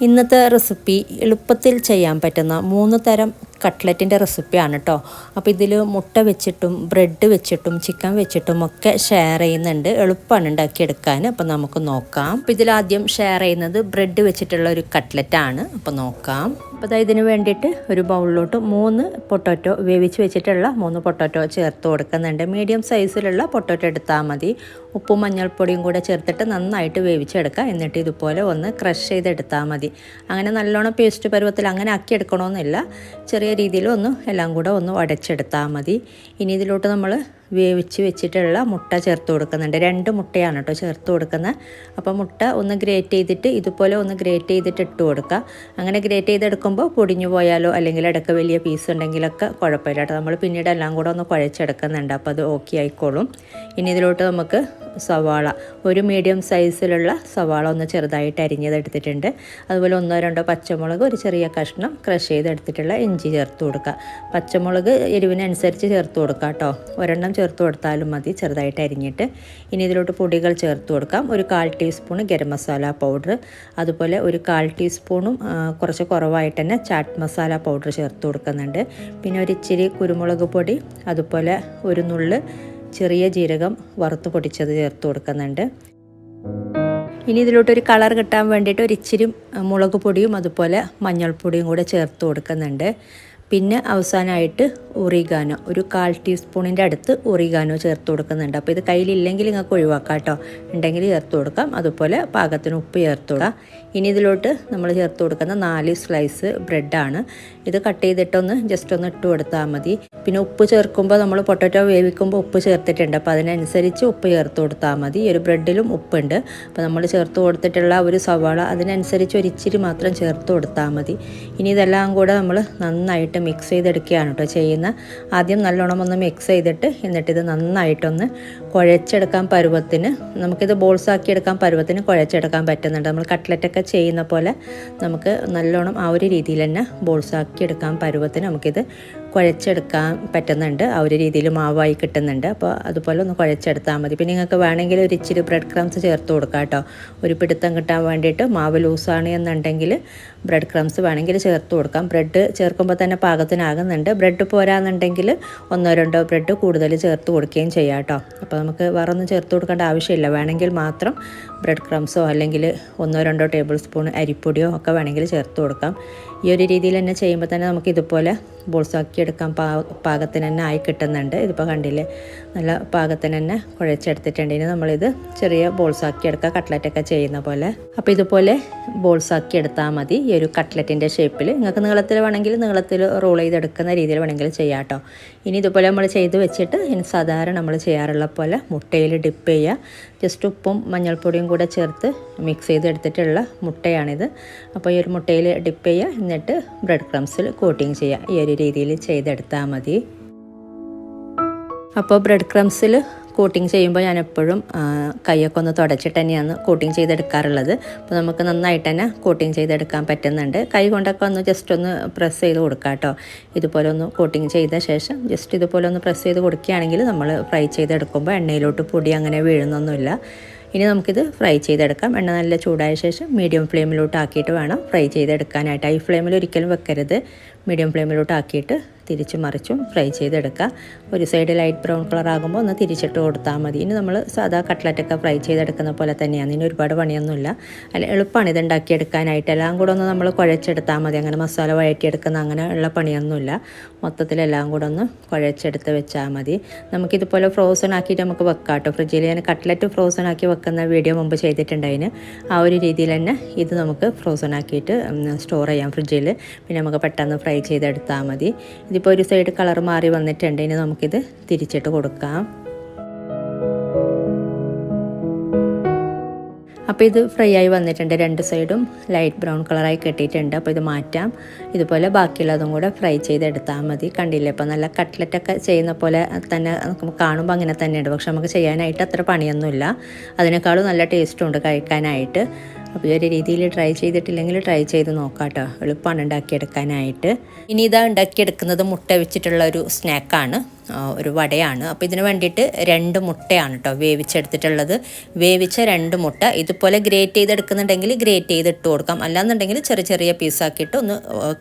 ഇന്നത്തെ റെസിപ്പി എളുപ്പത്തിൽ ചെയ്യാൻ പറ്റുന്ന മൂന്ന് തരം കട്ട്ലറ്റിന്റെ റെസിപ്പിയാണ് കേട്ടോ അപ്പോൾ ഇതിൽ മുട്ട വെച്ചിട്ടും ബ്രെഡ് വെച്ചിട്ടും ചിക്കൻ വെച്ചിട്ടും ഒക്കെ ഷെയർ ചെയ്യുന്നുണ്ട്. എളുപ്പമാണ് ഉണ്ടാക്കിയെടുക്കാൻ. അപ്പോൾ നമുക്ക് നോക്കാം. അപ്പോൾ ഇതിലാദ്യം ഷെയർ ചെയ്യുന്നത് ബ്രെഡ് വെച്ചിട്ടുള്ള ഒരു കട്ട്ലറ്റാണ്. അപ്പോൾ നോക്കാം. അപ്പോൾ അതായത് ഇതിന് വേണ്ടിയിട്ട് ഒരു ബൗളിലോട്ട് മൂന്ന് പൊട്ടോറ്റോ വേവിച്ച് വെച്ചിട്ടുള്ള മൂന്ന് പൊട്ടോറ്റോ ചേർത്ത് കൊടുക്കുന്നുണ്ട്. മീഡിയം സൈസിലുള്ള പൊട്ടോറ്റോ എടുത്താൽ മതി. ഉപ്പും മഞ്ഞൾപ്പൊടിയും കൂടെ ചേർത്തിട്ട് നന്നായിട്ട് വേവിച്ചെടുക്കുക. എന്നിട്ട് ഇതുപോലെ ഒന്ന് ക്രഷ് ചെയ്തെടുത്താൽ മതി. അങ്ങനെ നല്ലോണം പേസ്റ്റ് പരുവത്തിൽ അങ്ങനെ ആക്കി എടുക്കണമെന്നില്ല ചെറിയ രീതിയിൽ ഒന്ന് എല്ലാം കൂടെ ഒന്ന് ഉടച്ചെടുത്താൽ മതി. ഇനി ഇതിലോട്ട് നമ്മൾ വേവിച്ച് വെച്ചിട്ടുള്ള മുട്ട ചേർത്ത് കൊടുക്കുന്നുണ്ട്. രണ്ട് മുട്ടയാണ് കേട്ടോ ചേർത്ത് കൊടുക്കുന്നത്. അപ്പോൾ മുട്ട ഒന്ന് ഗ്രേറ്റ് ചെയ്തിട്ട് ഇതുപോലെ ഒന്ന് ഗ്രേറ്റ് ചെയ്തിട്ട് ഇട്ട് കൊടുക്കുക. അങ്ങനെ ഗ്രേറ്റ് ചെയ്തെടുക്കുമ്പോൾ പൊടിഞ്ഞു പോയാലോ അല്ലെങ്കിൽ ഇടയ്ക്ക് വലിയ പീസ് ഉണ്ടെങ്കിലൊക്കെ കുഴപ്പമില്ല കേട്ടോ നമ്മൾ പിന്നീട് എല്ലാം കൂടെ ഒന്ന് കുഴച്ചെടുക്കുന്നുണ്ട്. അപ്പോൾ അത് ഓക്കെ ആയിക്കോളും. ഇനി ഇതിലോട്ട് നമുക്ക് സവാള ഒരു മീഡിയം സൈസിലുള്ള സവാള ഒന്ന് ചെറുതായിട്ട് അരിഞ്ഞതെടുത്തിട്ടുണ്ട് അതുപോലെ ഒന്നോ രണ്ടോ പച്ചമുളക് ഒരു ചെറിയ കഷ്ണം ക്രഷ് ചെയ്തെടുത്തിട്ടുള്ള ഇഞ്ചി ചേർത്ത് കൊടുക്കുക. പച്ചമുളക് എരിവിനനുസരിച്ച് ചേർത്ത് കൊടുക്കുക കേട്ടോ ഒരെണ്ണം ചേർത്ത് കൊടുത്താലും മതി ചെറുതായിട്ട് അരിഞ്ഞിട്ട്. ഇനി ഇതിലോട്ട് പൊടികൾ ചേർത്ത് കൊടുക്കാം. ഒരു കാൽ ടീസ്പൂൺ ഗരം മസാല പൗഡർ. അതുപോലെ ഒരു കാൽ ടീസ്പൂണും കുറച്ച് കുറവായിട്ട് തന്നെ ചാറ്റ് മസാല പൗഡർ ചേർത്ത് കൊടുക്കുന്നുണ്ട്. പിന്നെ ഒരു ഇച്ചിരി കുരുമുളക് പൊടി അതുപോലെ ഒരു നുള്ള് ചെറിയ ജീരകം വറുത്ത് പൊടിച്ചത് ചേർത്ത് കൊടുക്കുന്നുണ്ട്. ഇനി ഇതിലോട്ടൊരു കളർ കിട്ടാൻ വേണ്ടിയിട്ട് ഒരു ഇച്ചിരി മുളക് പൊടിയും അതുപോലെ മഞ്ഞൾപ്പൊടിയും കൂടെ ചേർത്ത് കൊടുക്കുന്നുണ്ട്. പിന്നെ അവസാനമായിട്ട് ഒറിഗാനോ ഒരു കാൽ ടീസ്പൂണിന്റെ അടുത്ത് ഒറിഗാനോ ചേർത്ത് കൊടുക്കുന്നുണ്ട്. അപ്പോൾ ഇത് കയ്യിലില്ലെങ്കിൽ നിങ്ങൾക്ക് ഒഴിവാക്കാം കേട്ടോ. ഉണ്ടെങ്കിൽ ചേർത്ത് കൊടുക്കാം. അതുപോലെ പാകത്തിന് ഉപ്പ് ചേർത്ത് കൊടുക്കാം. ഇനി ഇതിലോട്ട് നമ്മൾ ചേർത്ത് കൊടുക്കുന്ന നാല് സ്ലൈസ് ബ്രെഡാണ്. ഇത് കട്ട് ചെയ്തിട്ടൊന്ന് ജസ്റ്റ് ഒന്ന് ഇട്ട് കൊടുത്താൽ മതി. പിന്നെ ഉപ്പ് ചേർക്കുമ്പോൾ നമ്മൾ പൊട്ടറ്റോ വേവിക്കുമ്പോൾ ഉപ്പ് ചേർത്തിട്ടുണ്ട്. അപ്പോൾ അതിനനുസരിച്ച് ഉപ്പ് ചേർത്ത് കൊടുത്താൽ മതി. ഒരു ബ്രെഡിലും ഉപ്പുണ്ട്. അപ്പോൾ നമ്മൾ ചേർത്ത് കൊടുത്തിട്ടുള്ള ഒരു സവാള അതിനനുസരിച്ച് ഒരു ഇച്ചിരി മാത്രം ചേർത്ത് കൊടുത്താൽ മതി. ഇനി ഇതെല്ലാം കൂടെ നമ്മൾ നന്നായിട്ട് മിക്സ് ചെയ്തെടുക്കുകയാണ് കേട്ടോ ചെയ്യുന്നത്. ആദ്യം നല്ലോണം ഒന്ന് മിക്സ് ചെയ്തിട്ട് എന്നിട്ടിത് നന്നായിട്ടൊന്ന് കുഴച്ചെടുക്കാൻ പരുവത്തിന് നമുക്കിത് ബോൾസ് ആക്കി എടുക്കാൻ പരുവത്തിന് കുഴച്ചെടുക്കാൻ പറ്റുന്നുണ്ട്. നമ്മൾ കട്ട്ലറ്റൊക്കെ ചെയ്യുന്ന പോലെ നമുക്ക് നല്ലോണം ആ ഒരു രീതിയിൽ തന്നെ ബോൾസ് ആക്കി എടുക്കാൻ പരുവത്തിന് നമുക്കിത് കുഴച്ചെടുക്കാൻ പറ്റുന്നുണ്ട്. ആ ഒരു രീതിയിൽ മാവായി കിട്ടുന്നുണ്ട്. അപ്പോൾ അതുപോലെ ഒന്ന് കുഴച്ചെടുത്താൽ മതി. പിന്നെ നിങ്ങൾക്ക് വേണമെങ്കിൽ ഒരു ഇച്ചിരി ബ്രെഡ് ക്രംസ് ചേർത്ത് കൊടുക്കാം കേട്ടോ. ഒരു പിടുത്തം കിട്ടാൻ വേണ്ടിയിട്ട് മാവ് ലൂസാണ് എന്നുണ്ടെങ്കിൽ ബ്രെഡ് ക്രംസ് വേണമെങ്കിൽ ചേർത്ത് കൊടുക്കാം. ബ്രെഡ് ചേർക്കുമ്പോൾ തന്നെ പാകത്തിനാകുന്നുണ്ട്. ബ്രെഡ് പോരാന്നുണ്ടെങ്കിൽ ഒന്നോ രണ്ടോ ബ്രെഡ് കൂടുതൽ ചേർത്ത് കൊടുക്കുകയും ചെയ്യാം കേട്ടോ. അപ്പോൾ നമുക്ക് വേറെ ചേർത്ത് കൊടുക്കേണ്ട ആവശ്യമില്ല. വേണമെങ്കിൽ മാത്രം ബ്രെഡ് ക്രംസോ അല്ലെങ്കിൽ ഒന്നോ രണ്ടോ ടേബിൾ സ്പൂൺ അരിപ്പൊടിയോ ഒക്കെ വേണമെങ്കിൽ ചേർത്ത് കൊടുക്കാം. ഈ ഒരു രീതിയിൽ തന്നെ ചെയ്യുമ്പോൾ തന്നെ നമുക്ക് ഇതുപോലെ ബോൾസാക്കി എടുക്കാൻ പാ പാകത്തിന് തന്നെ ആയി കിട്ടുന്നുണ്ട്. ഇതിപ്പോൾ കണ്ടില്ലേ? നല്ല പാകത്തിന് തന്നെ കുഴച്ചെടുത്തിട്ടുണ്ട്. ഇനി നമ്മളിത് ചെറിയ ബോൾസാക്കി എടുക്കുക കട്ട്ലറ്റൊക്കെ ചെയ്യുന്ന പോലെ. അപ്പോൾ ഇതുപോലെ ബോൾസാക്കി എടുത്താൽ മതി. ഈ ഒരു കട്ട്ലറ്റിന്റെ ഷേപ്പിൽ നിങ്ങൾക്ക് നീളത്തിൽ വേണമെങ്കിൽ നീളത്തിൽ റോൾ ചെയ്തെടുക്കുന്ന രീതിയിൽ വേണമെങ്കിൽ ചെയ്യാം കേട്ടോ ഇനി ഇതുപോലെ നമ്മൾ ചെയ്ത് വെച്ചിട്ട് ഇനി സാധാരണ നമ്മൾ ചെയ്യാറുള്ള പോലെ മുട്ടയിൽ ഡിപ്പ് ചെയ്യുക. ജസ്റ്റ് ഉപ്പും മഞ്ഞൾപ്പൊടിയും കൂടെ ചേർത്ത് മിക്സ് ചെയ്തെടുത്തിട്ടുള്ള മുട്ടയാണിത്. അപ്പോൾ ഈ ഒരു മുട്ടയിൽ ഡിപ്പ് ചെയ്യുക എന്നിട്ട് ബ്രെഡ് ക്രംസിൽ കോട്ടിങ് ചെയ്യുക. ഈ ഒരു രീതിയിൽ ചെയ്തെടുത്താൽ മതി. അപ്പോൾ ബ്രെഡ് ക്രംസിൽ കോട്ടിങ് ചെയ്യുമ്പോൾ ഞാൻ എപ്പോഴും കൈയൊക്കെ ഒന്ന് തുടച്ചിട്ട് തന്നെയാണ് കോട്ടിങ് ചെയ്തെടുക്കാറുള്ളത്. അപ്പോൾ നമുക്ക് നന്നായിട്ട് തന്നെ കോട്ടിങ് ചെയ്തെടുക്കാൻ പറ്റുന്നുണ്ട്. കൈ കൊണ്ടൊക്കെ ഒന്ന് ജസ്റ്റ് ഒന്ന് പ്രസ് ചെയ്ത് കൊടുക്കാം കേട്ടോ ഇതുപോലെ ഒന്ന് കോട്ടിങ് ചെയ്ത ശേഷം ജസ്റ്റ് ഇതുപോലെ ഒന്ന് പ്രസ് ചെയ്ത് കൊടുക്കുകയാണെങ്കിൽ നമ്മൾ ഫ്രൈ ചെയ്തെടുക്കുമ്പോൾ എണ്ണയിലോട്ട് പൊടി അങ്ങനെ വീഴുന്നൊന്നുമില്ല. ഇനി നമുക്കിത് ഫ്രൈ ചെയ്തെടുക്കാം. എണ്ണ നല്ല ചൂടായ ശേഷം മീഡിയം ഫ്ലെയിമിലോട്ട് ആക്കിയിട്ട് വേണം ഫ്രൈ ചെയ്തെടുക്കാനായിട്ട്. ഹൈ ഫ്ലെയിമിൽ ഒരിക്കലും വെക്കരുത്. മീഡിയം ഫ്ലെയിമിലോട്ട് ആക്കിയിട്ട് തിരിച്ചും മറിച്ചും ഫ്രൈ ചെയ്തെടുക്കുക. ഒരു സൈഡ് ലൈറ്റ് ബ്രൗൺ കളർ ആകുമ്പോൾ ഒന്ന് തിരിച്ചിട്ട് കൊടുത്താൽ മതി. ഇനി നമ്മൾ സാധാ കട്ട്ലറ്റൊക്കെ ഫ്രൈ ചെയ്തെടുക്കുന്ന പോലെ തന്നെയാണ്. ഇനി ഒരുപാട് പണിയൊന്നുമില്ല. അല്ല എളുപ്പമാണ് ഇത് ഉണ്ടാക്കിയെടുക്കാനായിട്ട്. എല്ലാം കൂടെ ഒന്ന് നമ്മൾ കുഴച്ചെടുത്താൽ മതി. അങ്ങനെ മസാല വഴറ്റിയെടുക്കുന്ന അങ്ങനെ ഉള്ള പണിയൊന്നുമില്ല. മൊത്തത്തിലെല്ലാം കൂടെ ഒന്ന് കുഴച്ചെടുത്ത് വെച്ചാൽ മതി. നമുക്കിതുപോലെ ഫ്രോസൺ ആക്കിയിട്ട് നമുക്ക് വെക്കാം കേട്ടോ. ഫ്രിഡ്ജിൽ ഞാൻ കട്ട്ലറ്റ് ഫ്രോസൺ ആക്കി വെക്കുന്ന വീഡിയോ മുമ്പ് ചെയ്തിട്ടുണ്ടായിന് ആ ഒരു രീതിയിൽ തന്നെ ഇത് നമുക്ക് ഫ്രോസൺ ആക്കിയിട്ട് സ്റ്റോർ ചെയ്യാം ഫ്രിഡ്ജിൽ പിന്നെ നമുക്ക് പെട്ടെന്ന് ഫ്രൈ ചെയ്തെടുത്താൽ മതി. ഇതിപ്പോൾ ഒരു സൈഡ് കളർ മാറി വന്നിട്ടുണ്ട്. ഇനി നമുക്കിത് തിരിച്ചിട്ട് കൊടുക്കാം. അപ്പോൾ ഇത് ഫ്രൈ ആയി വന്നിട്ടുണ്ട് രണ്ട് സൈഡും ലൈറ്റ് ബ്രൗൺ കളറായി കെട്ടിയിട്ടുണ്ട്. അപ്പോൾ ഇത് മാറ്റാം. ഇതുപോലെ ബാക്കിയുള്ളതും കൂടെ ഫ്രൈ ചെയ്തെടുത്താൽ മതി. കണ്ടില്ലേ? അപ്പോൾ നല്ല കട്ട്ലറ്റൊക്കെ ചെയ്യുന്ന പോലെ തന്നെ കാണുമ്പോൾ അങ്ങനെ തന്നെയുണ്ട്. പക്ഷെ നമുക്ക് ചെയ്യാനായിട്ട് അത്ര പണിയൊന്നുമില്ല. അതിനേക്കാളും നല്ല ടേസ്റ്റും ഉണ്ട് കഴിക്കാനായിട്ട്. അപ്പോൾ ഈ ഒരു രീതിയിൽ ട്രൈ ചെയ്തിട്ടില്ലെങ്കിൽ ട്രൈ ചെയ്ത് നോക്കാം കേട്ടോ എളുപ്പമാണ് ഉണ്ടാക്കിയെടുക്കാനായിട്ട്. ഇനി ഇതാ ഉണ്ടാക്കിയെടുക്കുന്നത് മുട്ട വെച്ചിട്ടുള്ള ഒരു സ്നാക്കാണ്. ഒരു വടയാണ്. അപ്പോൾ ഇതിന് വേണ്ടിയിട്ട് രണ്ട് മുട്ടയാണ് കേട്ടോ വേവിച്ചെടുത്തിട്ടുള്ളത്. വേവിച്ച രണ്ട് മുട്ട ഇതുപോലെ ഗ്രേറ്റ് ചെയ്തെടുക്കുന്നുണ്ടെങ്കിൽ ഗ്രേറ്റ് ചെയ്ത് ഇട്ട് കൊടുക്കാം. അല്ലാന്നുണ്ടെങ്കിൽ ചെറിയ ചെറിയ പീസാക്കിയിട്ട് ഒന്ന്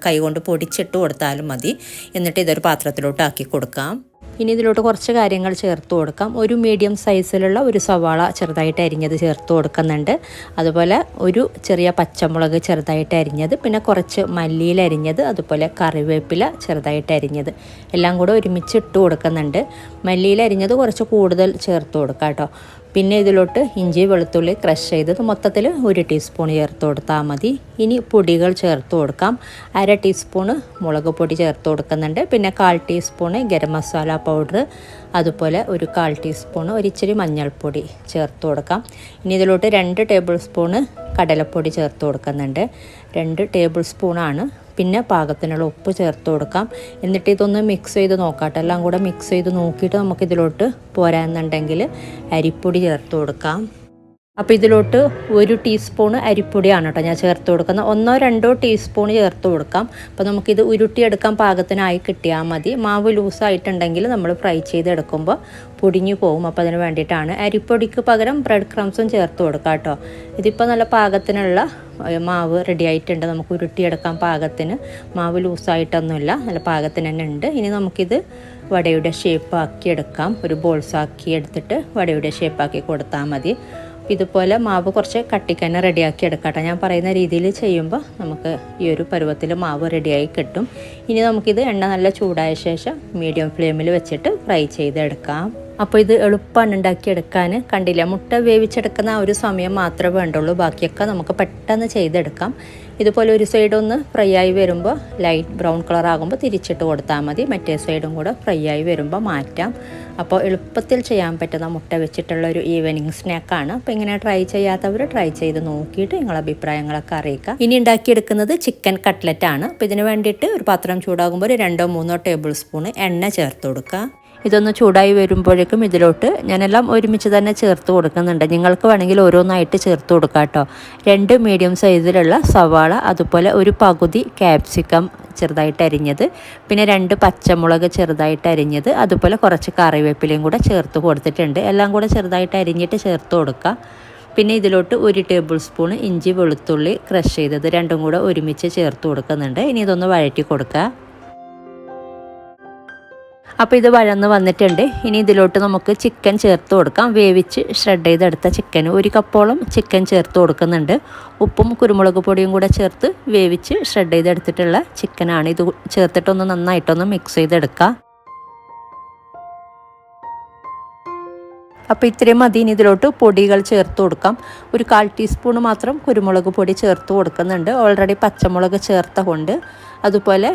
കൈകൊണ്ട് പൊടിച്ചിട്ട് കൊടുത്താലും മതി. എന്നിട്ട് ഇതൊരു പാത്രത്തിലോട്ട് ആക്കി കൊടുക്കാം. ഇനി ഇതിലോട്ട് കുറച്ച് കാര്യങ്ങൾ ചേർത്ത് കൊടുക്കാം. ഒരു മീഡിയം സൈസിലുള്ള ഒരു സവാള ചെറുതായിട്ട് അരിഞ്ഞത് ചേർത്ത് കൊടുക്കുന്നുണ്ട്. അതുപോലെ ഒരു ചെറിയ പച്ചമുളക് ചെറുതായിട്ട് അരിഞ്ഞത് പിന്നെ കുറച്ച് മല്ലിയിൽ അരിഞ്ഞത് അതുപോലെ കറിവേപ്പില ചെറുതായിട്ട് അരിഞ്ഞത്. എല്ലാം കൂടെ ഒരുമിച്ച് ഇട്ട് കൊടുക്കുന്നുണ്ട്. മല്ലിയിൽ അരിഞ്ഞത് കുറച്ച് കൂടുതൽ ചേർത്ത് കൊടുക്കാം കേട്ടോ. പിന്നെ ഇതിലോട്ട് ഇഞ്ചി വെളുത്തുള്ളി ക്രഷ് ചെയ്തത് മൊത്തത്തിൽ ഒരു ടീസ്പൂൺ ചേർത്ത് കൊടുത്താൽ മതി. ഇനി പൊടികൾ ചേർത്ത് കൊടുക്കാം. അര ടീസ്പൂണ് മുളക് പൊടി ചേർത്ത് കൊടുക്കുന്നുണ്ട്. പിന്നെ കാൽ ടീസ്പൂണ് ഗരം മസാല പൗഡർ അതുപോലെ ഒരു കാൽ ടീസ്പൂണ് ഒരു ഇച്ചിരി മഞ്ഞൾപ്പൊടി ചേർത്ത് കൊടുക്കാം. ഇനി ഇതിലോട്ട് രണ്ട് ടേബിൾ സ്പൂണ് കടലപ്പൊടി ചേർത്ത് കൊടുക്കുന്നുണ്ട്. രണ്ട് ടേബിൾ സ്പൂണാണ് പിന്നെ പാകത്തിനുള്ള ഉപ്പ് ചേർത്ത് കൊടുക്കാം. എന്നിട്ട് ഇതൊന്ന് മിക്സ് ചെയ്ത് നോക്കാട്ടെ. എല്ലാം കൂടെ മിക്സ് ചെയ്ത് നോക്കിയിട്ട് നമുക്ക് ഇതിലോട്ട് പോരാന്നുണ്ടെങ്കിൽ അരിപ്പൊടി ചേർത്ത് കൊടുക്കാം. അപ്പോൾ ഇതിലോട്ട് ഒരു ടീസ്പൂണ് അരിപ്പൊടിയാണ് കേട്ടോ ഞാൻ ചേർത്ത് കൊടുക്കുന്നത്. ഒന്നോ രണ്ടോ ടീസ്പൂൺ ചേർത്ത് കൊടുക്കാം. അപ്പോൾ നമുക്കിത് ഉരുട്ടിയെടുക്കാൻ പാകത്തിനായി കിട്ടിയാൽ മതി. മാവ് ലൂസായിട്ടുണ്ടെങ്കിൽ നമ്മൾ ഫ്രൈ ചെയ്തെടുക്കുമ്പോൾ പൊടിഞ്ഞു പോകും അപ്പോൾ അതിന് വേണ്ടിയിട്ടാണ്. അരിപ്പൊടിക്ക് പകരം ബ്രെഡ് ക്രംസും ചേർത്ത് കൊടുക്കാം കേട്ടോ. ഇതിപ്പോൾ നല്ല പാകത്തിനുള്ള മാവ് റെഡി ആയിട്ടുണ്ട്. നമുക്ക് ഉരുട്ടിയെടുക്കാൻ പാകത്തിന്. മാവ് ലൂസായിട്ടൊന്നുമില്ല. നല്ല പാകത്തിന് തന്നെ ഉണ്ട്. ഇനി നമുക്കിത് വടയുടെ ഷേപ്പ് ആക്കി എടുക്കാം. ഒരു ബോൾസ് ആക്കി എടുത്തിട്ട് വടയുടെ ഷേപ്പ് ആക്കി കൊടുത്താൽ മതി. ഇതുപോലെ മാവ് കുറച്ച് കട്ടിക്കന്നെ റെഡിയാക്കി എടുക്കട്ടെ. ഞാൻ പറയുന്ന രീതിയിൽ ചെയ്യുമ്പോൾ നമുക്ക് ഈ ഒരു പരുവത്തിൽ മാവ് റെഡിയായി കിട്ടും. ഇനി നമുക്കിത് എണ്ണ നല്ല ചൂടായ ശേഷം മീഡിയം ഫ്ലെയിമിൽ വെച്ചിട്ട് ഫ്രൈ ചെയ്തെടുക്കാം. അപ്പോൾ ഇത് എളുപ്പമാണ് ഉണ്ടാക്കിയെടുക്കാൻ കണ്ടില്ല? മുട്ട വേവിച്ചെടുക്കുന്ന ഒരു സമയം മാത്രമേ വേണ്ടുള്ളൂ. ബാക്കിയൊക്കെ നമുക്ക് പെട്ടെന്ന് ചെയ്തെടുക്കാം. ഇതുപോലെ ഒരു സൈഡ് ഒന്ന് ഫ്രൈ ആയി വരുമ്പോൾ ലൈറ്റ് ബ്രൗൺ കളർ ആകുമ്പോൾ തിരിച്ചിട്ട് കൊടുത്താൽ മതി. മറ്റേ സൈഡും കൂടെ ഫ്രൈ ആയി വരുമ്പോൾ മാറ്റാം. അപ്പോൾ എളുപ്പത്തിൽ ചെയ്യാൻ പറ്റുന്ന മുട്ട വെച്ചിട്ടുള്ള ഒരു ഈവനിങ് സ്നാക്കാണ് അപ്പോൾ ഇങ്ങനെ ട്രൈ ചെയ്യാത്തവർ ട്രൈ ചെയ്ത് നോക്കിയിട്ട് നിങ്ങളുടെ അഭിപ്രായങ്ങളൊക്കെ അറിയിക്കുക ഇനി ഉണ്ടാക്കിയെടുക്കുന്നത് ചിക്കൻ കട്ട്ലറ്റ് ആണ്. അപ്പോൾ ഇതിന് വേണ്ടിയിട്ട് ഒരു പാത്രം ചൂടാകുമ്പോൾ ഒരു രണ്ടോ മൂന്നോ ടേബിൾ സ്പൂൺ എണ്ണ ചേർത്ത് കൊടുക്കുക. ഇതൊന്ന് ചൂടായി വരുമ്പോഴേക്കും ഇതിലോട്ട് ഞാനെല്ലാം ഒരുമിച്ച് തന്നെ ചേർത്ത് കൊടുക്കുന്നുണ്ട്. നിങ്ങൾക്ക് വേണമെങ്കിൽ ഓരോന്നായിട്ട് ചേർത്ത് കൊടുക്കാം കേട്ടോ. രണ്ട് മീഡിയം സൈസിലുള്ള സവാള അതുപോലെ ഒരു പകുതി ക്യാപ്സിക്കം ചെറുതായിട്ട് അരിഞ്ഞത് പിന്നെ രണ്ട് പച്ചമുളക് ചെറുതായിട്ട് അരിഞ്ഞത് അതുപോലെ കുറച്ച് കറിവേപ്പിലയും കൂടെ ചേർത്ത് കൊടുത്തിട്ടുണ്ട്. എല്ലാം കൂടെ ചെറുതായിട്ട് അരിഞ്ഞിട്ട് ചേർത്ത് കൊടുക്കുക പിന്നെ ഇതിലോട്ട് ഒരു ടേബിൾ സ്പൂൺ ഇഞ്ചി വെളുത്തുള്ളി ക്രഷ് ചെയ്തത് രണ്ടും കൂടെ ഒരുമിച്ച് ചേർത്ത് കൊടുക്കുന്നുണ്ട്. ഇനി ഇതൊന്ന് വഴറ്റി കൊടുക്കുക. അപ്പോൾ ഇത് വഴന്ന് വന്നിട്ടുണ്ട്. ഇനി ഇതിലോട്ട് നമുക്ക് ചിക്കൻ ചേർത്ത് കൊടുക്കാം. വേവിച്ച് ഷ്രെഡ് ചെയ്തെടുത്ത ചിക്കൻ ഒരു കപ്പോളം ചിക്കൻ ചേർത്ത് കൊടുക്കുന്നുണ്ട്. ഉപ്പും കുരുമുളക് പൊടിയും കൂടെ ചേർത്ത് വേവിച്ച് ഷ്രെഡ് ചെയ്തെടുത്തിട്ടുള്ള ചിക്കനാണ് ഇത് ചേർത്തിട്ടൊന്ന് നന്നായിട്ടൊന്ന് മിക്സ് ചെയ്തെടുക്കുക അപ്പോൾ ഇത്രയും മതി. ഇനി ഇതിലോട്ട് പൊടികൾ ചേർത്ത് കൊടുക്കാം. ഒരു കാൽ ടീസ്പൂൺ മാത്രം കുരുമുളക് പൊടി ചേർത്ത് കൊടുക്കുന്നുണ്ട്. ഓൾറെഡി പച്ചമുളക് ചേർത്ത കൊണ്ട്. അതുപോലെ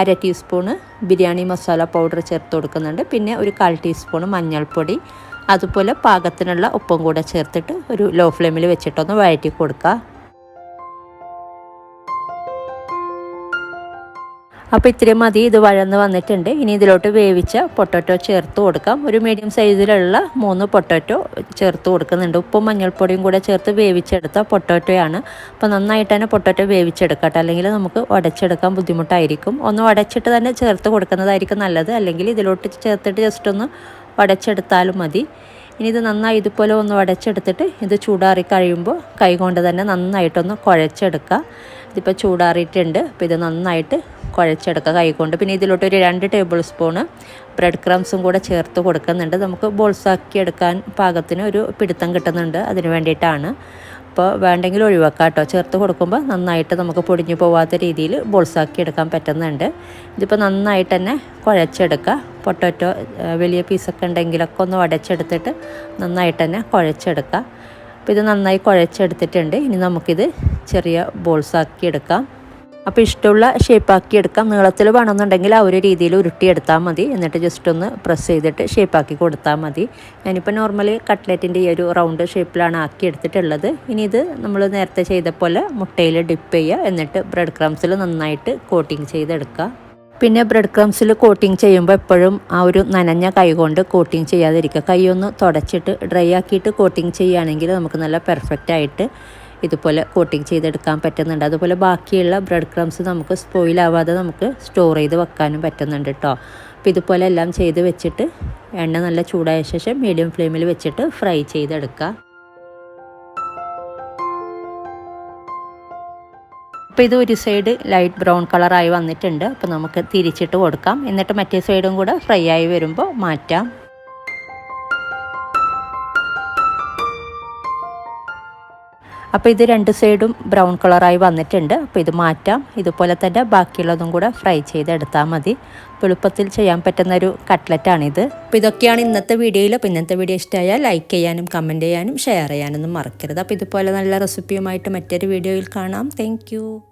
അര ടീസ്പൂണ് ബിരിയാണി മസാല പൗഡർ ചേർത്ത് കൊടുക്കുന്നുണ്ട്. പിന്നെ ഒരു കാൽ ടീസ്പൂൺ മഞ്ഞൾപ്പൊടി. അതുപോലെ പാകത്തിനുള്ള ഉപ്പും കൂടെ ചേർത്തിട്ട് ഒരു ലോ ഫ്ലെയിമിൽ വെച്ചിട്ടൊന്ന് വഴറ്റി കൊടുക്കുക. അപ്പോൾ ഇത്രയും മതി ഇത് വഴന്ന് വന്നിട്ടുണ്ട്. ഇനി ഇതിലോട്ട് വേവിച്ച പൊട്ടറ്റോ ചേർത്ത് കൊടുക്കാം. ഒരു മീഡിയം സൈസിലുള്ള മൂന്ന് പൊട്ടറ്റോ ചേർത്ത് കൊടുക്കുന്നുണ്ട്. ഉപ്പും മഞ്ഞൾപ്പൊടിയും കൂടെ ചേർത്ത് വേവിച്ചെടുത്ത പൊട്ടറ്റോയാണ്. അപ്പോൾ നന്നായിട്ട് തന്നെ പൊട്ടറ്റോ വേവിച്ചെടുക്കട്ടെ. അല്ലെങ്കിൽ നമുക്ക് ഉടച്ചെടുക്കാൻ ബുദ്ധിമുട്ടായിരിക്കും. ഒന്ന് ഉടച്ചിട്ട് തന്നെ ചേർത്ത് കൊടുക്കുന്നതായിരിക്കും നല്ലത്. അല്ലെങ്കിൽ ഇതിലോട്ട് ചേർത്തിട്ട് ജസ്റ്റ് ഒന്ന് ഉടച്ചെടുത്താലും മതി. ഇനി ഇത് നന്നായി ഇതുപോലെ ഒന്ന് ഉടച്ചെടുത്തിട്ട് ഇത് ചൂടാറി കഴിയുമ്പോൾ കൈകൊണ്ട് തന്നെ നന്നായിട്ടൊന്ന് കുഴച്ചെടുക്കുക. ഇതിപ്പോൾ ചൂടാറിയിട്ടുണ്ട്. അപ്പോൾ ഇത് നന്നായിട്ട് കുഴച്ചെടുക്കുക കൈകൊണ്ട്. പിന്നെ ഇതിലോട്ട് ഒരു രണ്ട് ടേബിൾ സ്പൂണ് ബ്രെഡ് ക്രംസും കൂടെ ചേർത്ത് കൊടുക്കുന്നുണ്ട്. നമുക്ക് ബോൾസാക്കി എടുക്കാൻ പാകത്തിന് ഒരു പിടുത്തം കിട്ടുന്നുണ്ട്. അതിന് വേണ്ടിയിട്ടാണ്. അപ്പോൾ വേണ്ടെങ്കിൽ ഒഴിവാക്കാം കേട്ടോ. ചേർത്ത് കൊടുക്കുമ്പോൾ നന്നായിട്ട് നമുക്ക് പൊടിഞ്ഞു പോവാത്ത രീതിയിൽ ബോൾസാക്കി എടുക്കാൻ പറ്റുന്നുണ്ട്. ഇതിപ്പോൾ നന്നായിട്ട് തന്നെ കുഴച്ചെടുക്കുക. പൊട്ടറ്റോ വലിയ പീസൊക്കെ ഉണ്ടെങ്കിലൊക്കെ ഒന്ന് വടച്ചെടുത്തിട്ട് നന്നായിട്ട് തന്നെ കുഴച്ചെടുക്കുക. അപ്പോൾ ഇത് നന്നായി കുഴച്ചെടുത്തിട്ടുണ്ട്. ഇനി നമുക്കിത് ചെറിയ ബോൾസ് ആക്കി എടുക്കാം. അപ്പോൾ ഇഷ്ടമുള്ള ഷേപ്പാക്കി എടുക്കാം. നീളത്തിൽ വേണമെന്നുണ്ടെങ്കിൽ ആ ഒരു രീതിയിൽ ഉരുട്ടിയെടുത്താൽ മതി. എന്നിട്ട് ജസ്റ്റ് ഒന്ന് പ്രസ് ചെയ്തിട്ട് ഷേപ്പാക്കി കൊടുത്താൽ മതി. ഞാനിപ്പോൾ നോർമലി കട്ട്ലറ്റിന്റെ ഈ ഒരു റൗണ്ട് ഷേപ്പിലാണ് ആക്കി എടുത്തിട്ടുള്ളത്. ഇനി ഇത് നമ്മൾ നേരത്തെ ചെയ്ത പോലെ മുട്ടയിൽ ഡിപ്പ് ചെയ്യുക. എന്നിട്ട് ബ്രെഡ് ക്രംസിൽ നന്നായിട്ട് കോട്ടിങ് ചെയ്തെടുക്കുക. പിന്നെ ബ്രെഡ് ക്രംസിൽ കോട്ടിങ് ചെയ്യുമ്പോൾ എപ്പോഴും ആ ഒരു നനഞ്ഞ കൈ കൊണ്ട് കോട്ടിങ് ചെയ്യാതിരിക്കുക. കൈയൊന്ന് തുടച്ചിട്ട് ഡ്രൈ ആക്കിയിട്ട് കോട്ടിങ് ചെയ്യുകയാണെങ്കിൽ നമുക്ക് നല്ല പെർഫെക്റ്റ് ആയിട്ട് ഇതുപോലെ കോട്ടിങ് ചെയ്തെടുക്കാൻ പറ്റുന്നുണ്ട്. അതുപോലെ ബാക്കിയുള്ള ബ്രെഡ് ക്രംസ് നമുക്ക് സ്പോയിലാവാതെ നമുക്ക് സ്റ്റോർ ചെയ്ത് വെക്കാനും പറ്റുന്നുണ്ട് കേട്ടോ അപ്പോൾ ഇതുപോലെ എല്ലാം ചെയ്ത് വെച്ചിട്ട് എണ്ണ നല്ല ചൂടായ ശേഷം മീഡിയം ഫ്ലെയിമിൽ വെച്ചിട്ട് ഫ്രൈ ചെയ്തെടുക്കുക. അപ്പോൾ ഇത് ഒരു സൈഡ് ലൈറ്റ് ബ്രൗൺ കളറായി വന്നിട്ടുണ്ട്. അപ്പോൾ നമുക്ക് തിരിച്ചിട്ട് കൊടുക്കാം. എന്നിട്ട് മറ്റേ സൈഡും കൂടെ ഫ്രൈ ആയി വരുമ്പോൾ മാറ്റാം. അപ്പോൾ ഇത് രണ്ട് സൈഡും ബ്രൗൺ കളറായി വന്നിട്ടുണ്ട്. അപ്പോൾ ഇത് മാറ്റാം. ഇതുപോലെ തന്നെ ബാക്കിയുള്ളതും കൂടെ ഫ്രൈ ചെയ്തെടുത്താൽ മതി. എളുപ്പത്തിൽ ചെയ്യാൻ പറ്റുന്ന ഒരു കട്ട്ലറ്റാണിത് അപ്പോൾ ഇതൊക്കെയാണ് ഇന്നത്തെ വീഡിയോയിൽ അപ്പോൾ ഇന്നത്തെ വീഡിയോ ഇഷ്ടമായാൽ ലൈക്ക് ചെയ്യാനും കമന്റ് ചെയ്യാനും ഷെയർ ചെയ്യാനൊന്നും മറക്കരുത്. അപ്പോൾ ഇതുപോലെ നല്ല റെസിപ്പിയുമായിട്ട് മറ്റൊരു വീഡിയോയിൽ കാണാം. താങ്ക്